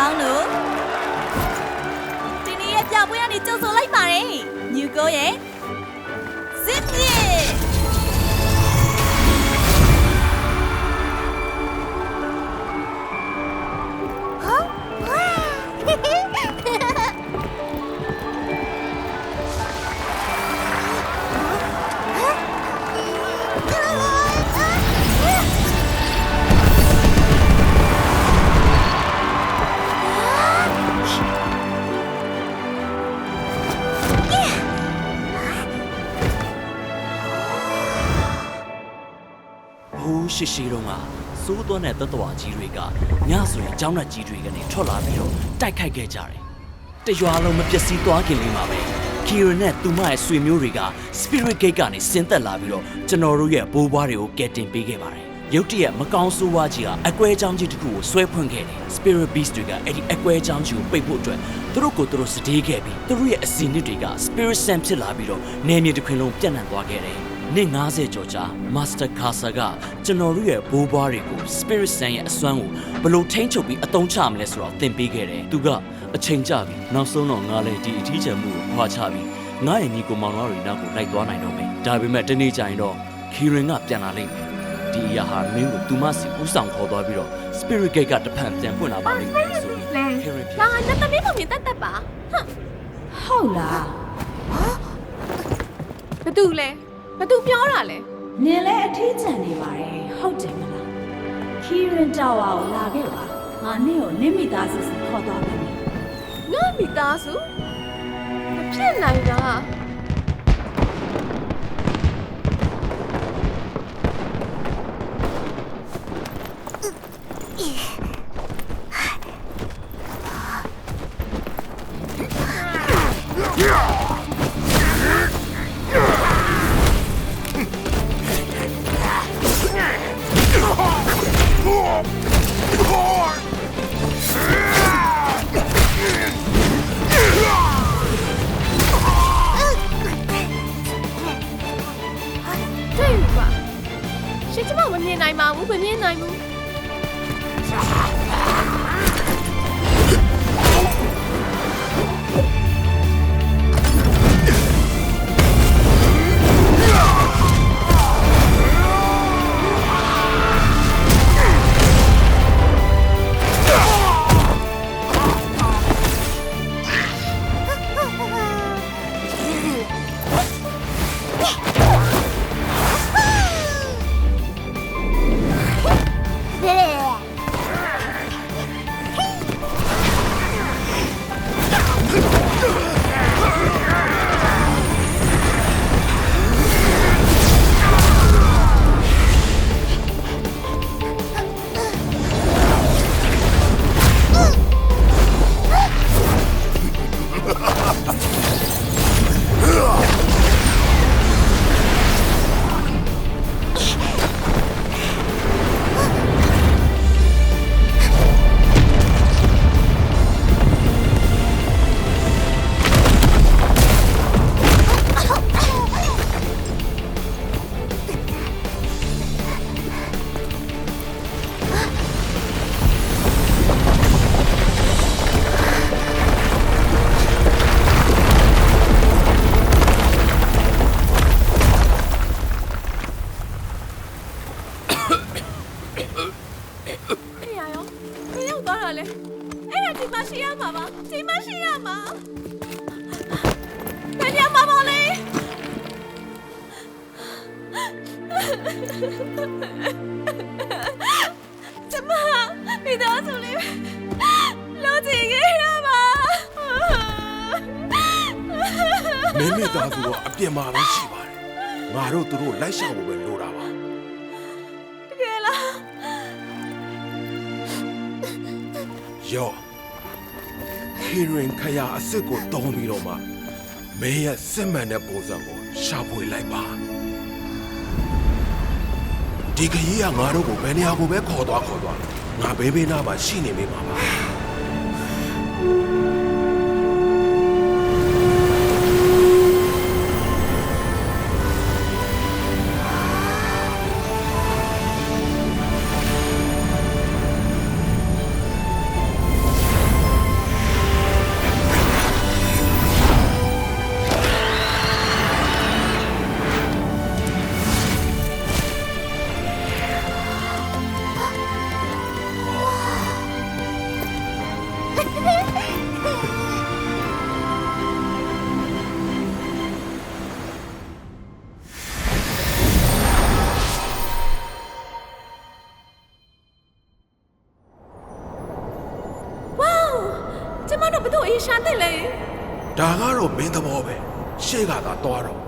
ပေါင်းတို့ဒီနေ့ရဲ့ပြပွဲကနေကြိုဆိုလိုက်ပါတယ်ညူကိုရဲ့စစ်မြေဟိုး ရှစ်ရှီတုန်းကစိုးသွန်းတဲ့တတဝကြီးတွေကညဆိုရင်ကြောင်းရက်ကြီးတွေကနေထွက်လာပြီးတော့တိုက်ခိုက်ခဲ့ကြတယ်။တရွာလုံးမပျက်စီးသွားခင်လေးမှာပဲကီရနဲ့သူမရဲ့ဆွေမျိုးတွေက Spirit Gate ကနေဆင်းသက်လာပြီးတော့ကျွန်တော်တို့ရဲ့ဘိုးဘွားတွေကိုကယ်တင်ပေးခဲ့ပါတယ်။ရုတ်တရက်မကောင်းဆိုးဝါးကြီးကအကွဲချောင်းကြီးတစ်ခုကိုဆွဲဖွင့်ခဲ့တယ်။ Spirit Beast တွေကအဲ့ဒီအကွဲချောင်းကြီးကိုပိတ်ဖို့အတွက်သူတို့ကိုသူတို့စတေးခဲ့ပြီးသူတို့ရဲ့အစီအနှစ်တွေက Spirit Sam ဖြစ်လာပြီးတော့နေမြေတစ်ခွင်လုံးပြန့်နှံ့သွားခဲ့တယ်။ နှစ်90ကျော်ကြာ Master Casa ကကျွန်တော်တို့ရဲ့ဘိုးဘွားတွေကို Spirit Sand ရဲ့အစွမ်းကိုဘယ်လိုထိန်းချုပ်ပြီးအသုံးချမလဲဆိုတော့သင်ပေးခဲ့တယ်။သူကအချိန်ကျပြီနောက်ဆုံးတော့ငါလည်းဒီအထီးကျန်မှုကိုခွာချပြီးငါရဲ့ညီကိုမောင်နှမတွေနောက်ကိုလိုက်သွားနိုင်တော့မယ်။ဒါပေမဲ့တနေ့ကျရင်တော့ Kirin ကပြန်လာလိမ့်မယ်။ဒီအရာဟာမင်းကိုသူမစီဥဆောင်ခေါ်သွားပြီးတော့ Spirit Gate ကတဖန်ပြန်ပွင့်လာပါလိမ့်မယ်ဆိုပြီး Kirin လာငါနှစ်သမီးပုံမြင်တက်တက်ပါဟမ်ဟုတ်လားဘသူလဲ ဘသူပြောတာလဲနင်လည်းအထီးကျန်နေပါတယ်ဟုတ်တယ်မလားခီရင်တာဝါကိုလာခဲ့ပါငါနင့်ကိုနင့်မိသားစုစီခေါ်သွားပြီငါမိသားစုမဖြစ်နိုင်တာတွေ့ ဒါဒီမရှိရမှာပါဒီမရှိရမှာဘယ်ရောက်မှာပါလဲကျမမိသားစုလေးလို့ချင်ခဲ့ရပါမင်းမိသားစုကအပြင်မှာပဲရှိပါတယ်ငါတို့သူတို့လိုက်ရှာဖို့ပဲလိုတာပါတကယ်လားယော ခီရင်ခရအစ်စ်ကိုတောင်းပြီးတော့မှမင်းရဲ့စစ်မှန်တဲ့ပုံစံကိုရှာဖွေလိုက်ပါဒီခရီးကငါတို့ကိုဘယ်နေရာကိုပဲခေါ်သွားခေါ်သွားငါဘေးဘေးနားမှာရှိနေမိမှာပါ ရှာတဲ့လေဒါကတော့မင်းသဘောပဲရှေ့ကသာသွားတော့